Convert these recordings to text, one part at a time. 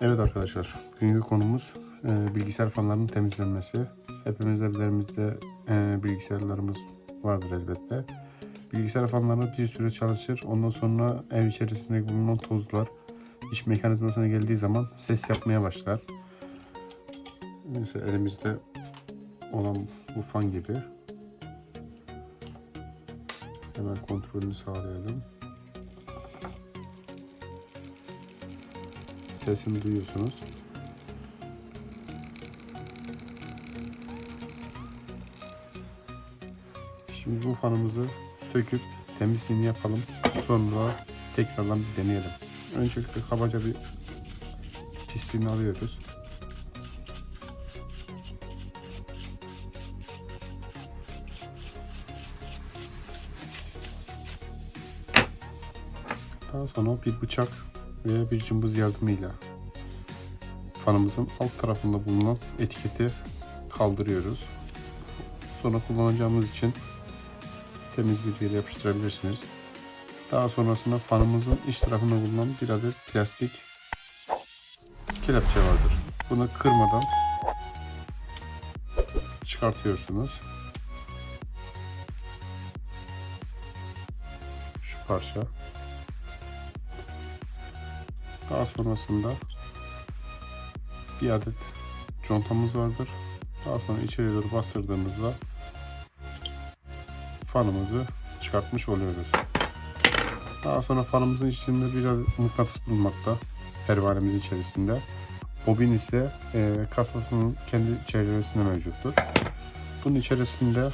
Evet arkadaşlar, bugünkü konumuz e, bilgisayar fanlarının temizlenmesi. Hepimiz evlerimizde e, bilgisayarlarımız vardır elbette. Bilgisayar fanları bir süre çalışır. Ondan sonra ev içerisinde bulunan tozlar iç mekanizmasına geldiği zaman ses yapmaya başlar. Mesela elimizde olan bu fan gibi. Hemen kontrolünü sağlayalım. Sesini duyuyorsunuz. Şimdi bu fanımızı söküp temizliğini yapalım. Sonra tekrardan bir deneyelim. Öncelikle kabaca bir pisliğini alıyoruz. Daha sonra bir bıçak veya bir cımbız yardımıyla fanımızın alt tarafında bulunan etiketi kaldırıyoruz. Sonra kullanacağımız için temiz bir yere yapıştırabilirsiniz. Daha sonrasında fanımızın iç tarafında bulunan bir adet plastik kelepçe vardır. Bunu kırmadan çıkartıyorsunuz. Şu parça. Daha sonrasında bir adet contamız vardır. Daha sonra içeri doğru bastırdığımızda fanımızı çıkartmış oluyoruz. Daha sonra fanımızın içinde bir adet mıknatıs bulunmakta. Pervanemizin içerisinde. Bobin ise e, kasasının kendi çerçevesinde mevcuttur. Bunun içerisinde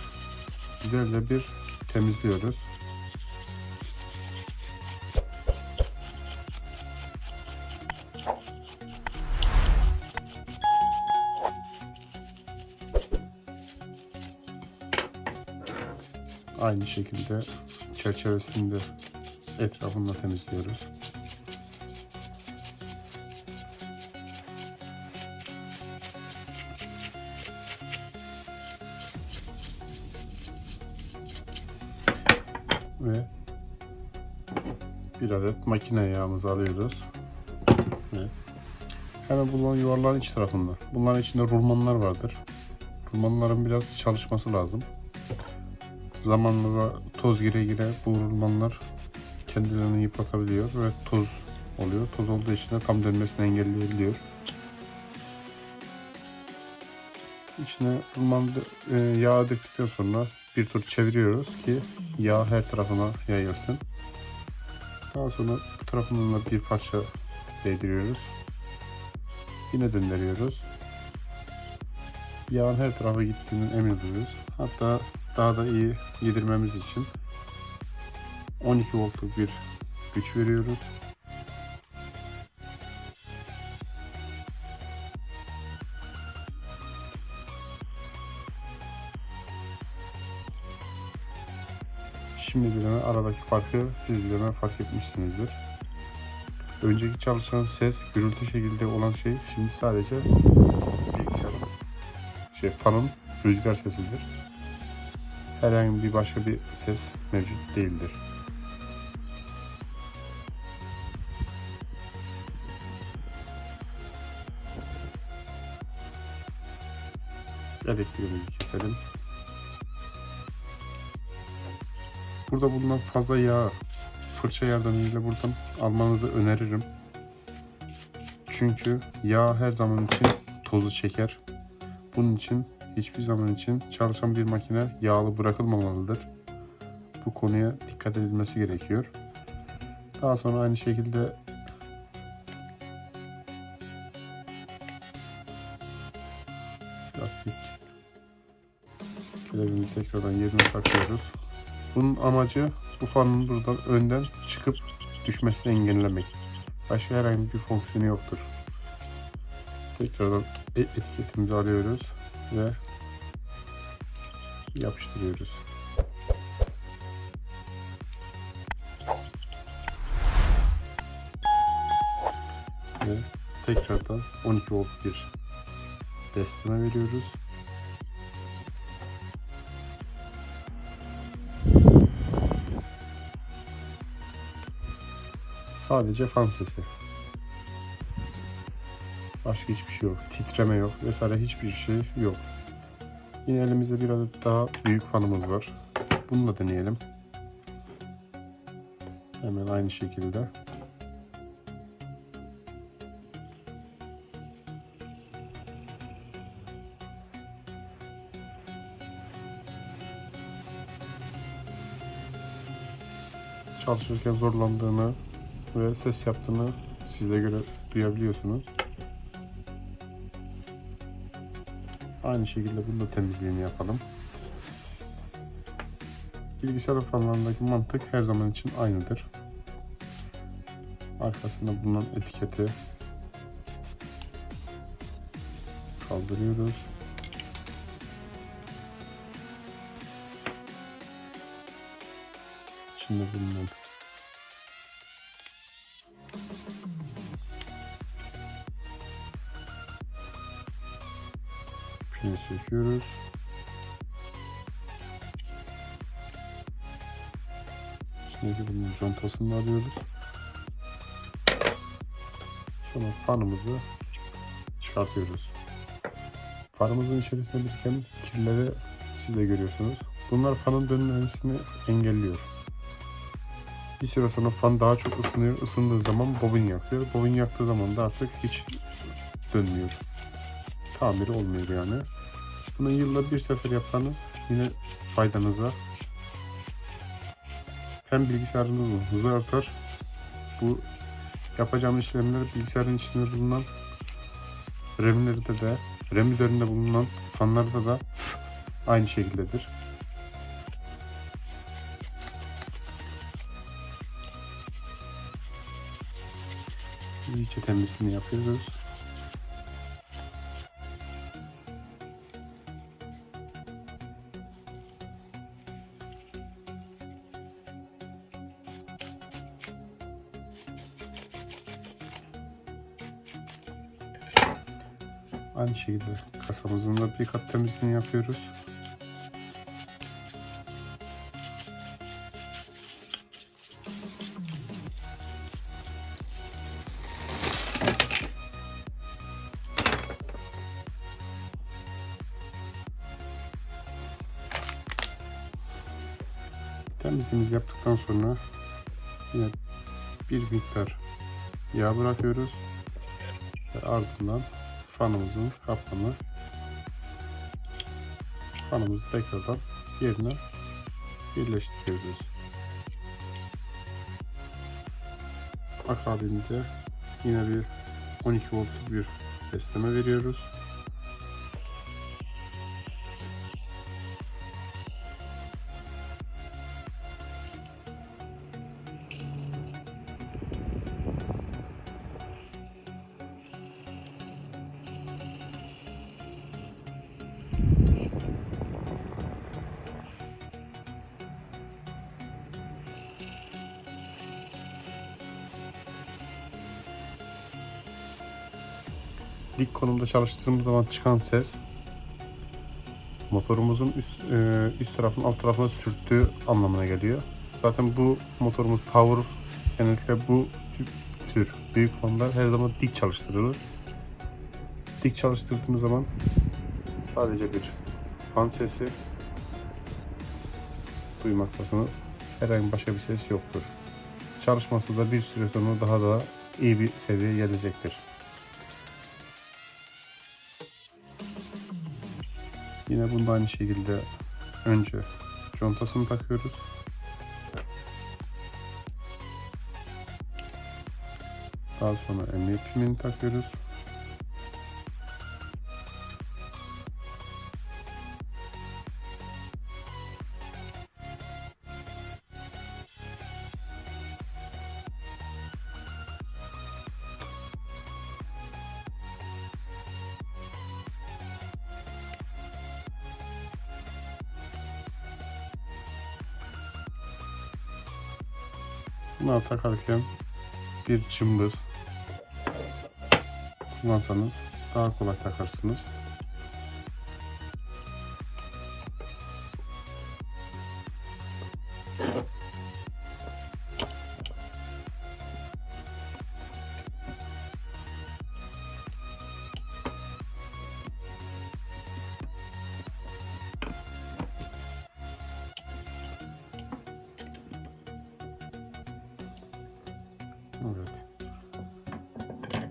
güzelce bir temizliyoruz. Aynı şekilde çerçevesinde etrafını da temizliyoruz. Ve bir adet makine yağımızı alıyoruz. Ve hemen bulunan yuvarlağın iç tarafında. Bunların içinde rulmanlar vardır. Rulmanların biraz çalışması lazım zamanla da toz gire gire bu rulmanlar kendilerini yıpratabiliyor ve toz oluyor. Toz olduğu için de tam dönmesini engelleyebiliyor. İçine rulman e, yağ döktükten sonra bir tur çeviriyoruz ki yağ her tarafına yayılsın. Daha sonra bu tarafından da bir parça değdiriyoruz. Yine döndürüyoruz. Yağın her tarafa gittiğinin emin oluyoruz. Hatta daha da iyi yedirmemiz için 12 voltluk bir güç veriyoruz. Şimdi bilene aradaki farkı siz bilene fark etmişsinizdir. Önceki çalışan ses gürültü şekilde olan şey şimdi sadece bilgisayar şey fanın rüzgar sesidir herhangi bir başka bir ses mevcut değildir. Elektriğimizi keselim. Burada bulunan fazla yağ fırça yardımıyla buradan almanızı öneririm. Çünkü yağ her zaman için tozu çeker. Bunun için hiçbir zaman için çalışan bir makine yağlı bırakılmamalıdır. Bu konuya dikkat edilmesi gerekiyor. Daha sonra aynı şekilde lastik kilebini tekrardan yerine takıyoruz. Bunun amacı bu fanın buradan önden çıkıp düşmesini engellemek. Başka herhangi bir fonksiyonu yoktur. Tekrardan etiketimizi alıyoruz ve yapıştırıyoruz. Ve tekrardan 12 volt bir besleme veriyoruz. Sadece fan sesi. Başka hiçbir şey yok. Titreme yok vesaire hiçbir şey yok. Yine elimizde bir adet daha büyük fanımız var. Bunu da deneyelim. Hemen aynı şekilde. Çalışırken zorlandığını ve ses yaptığını size göre duyabiliyorsunuz. Aynı şekilde bunu da temizliğini yapalım. Bilgisayar fanlarındaki mantık her zaman için aynıdır. Arkasında bulunan etiketi kaldırıyoruz. İçinde bulunan pini söküyoruz. İçindeki bunun contasını alıyoruz. Sonra fanımızı çıkartıyoruz. Fanımızın içerisinde biriken kirleri siz de görüyorsunuz. Bunlar fanın dönmemesini engelliyor. Bir süre sonra fan daha çok ısınıyor. Isındığı zaman bobin yakıyor. Bobin yaktığı zaman da artık hiç dönmüyor. Tamiri olmuyor yani. Bunu yılda bir sefer yapsanız yine faydanıza. Hem bilgisayarınızın hızı artar. Bu yapacağım işlemler bilgisayarın içinde bulunan RAM'lerde de RAM üzerinde bulunan fanlarda da aynı şekildedir. İyice temizliğini yapıyoruz. Aynı şekilde kasamızın da bir kat temizliğini yapıyoruz. Temizliğimizi yaptıktan sonra yine bir miktar yağ bırakıyoruz ve ardından fanımızın kapağını fanımızı tekrardan yerine birleştiriyoruz. Akabinde yine bir 12 voltluk bir besleme veriyoruz. Dik konumda çalıştırdığımız zaman çıkan ses motorumuzun üst, e, üst tarafın alt tarafına sürttüğü anlamına geliyor. Zaten bu motorumuz power genellikle bu tür büyük fanlar her zaman dik çalıştırılır. Dik çalıştırdığımız zaman sadece bir fan sesi duymaktasınız. Herhangi başka bir ses yoktur. Çalışması da bir süre sonra daha da iyi bir seviyeye gelecektir. Yine bunda aynı şekilde önce contasını takıyoruz. Daha sonra emniyet pimini takıyoruz. Bunları takarken bir cımbız kullansanız daha kolay takarsınız.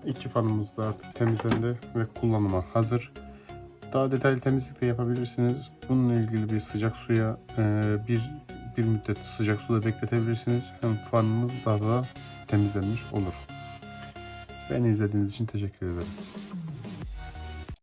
İki fanımız da artık temizlendi ve kullanıma hazır. Daha detaylı temizlik de yapabilirsiniz. Bununla ilgili bir sıcak suya e, bir bir müddet sıcak suda bekletebilirsiniz. Hem fanınız daha da temizlenmiş olur. Beni izlediğiniz için teşekkür ederim.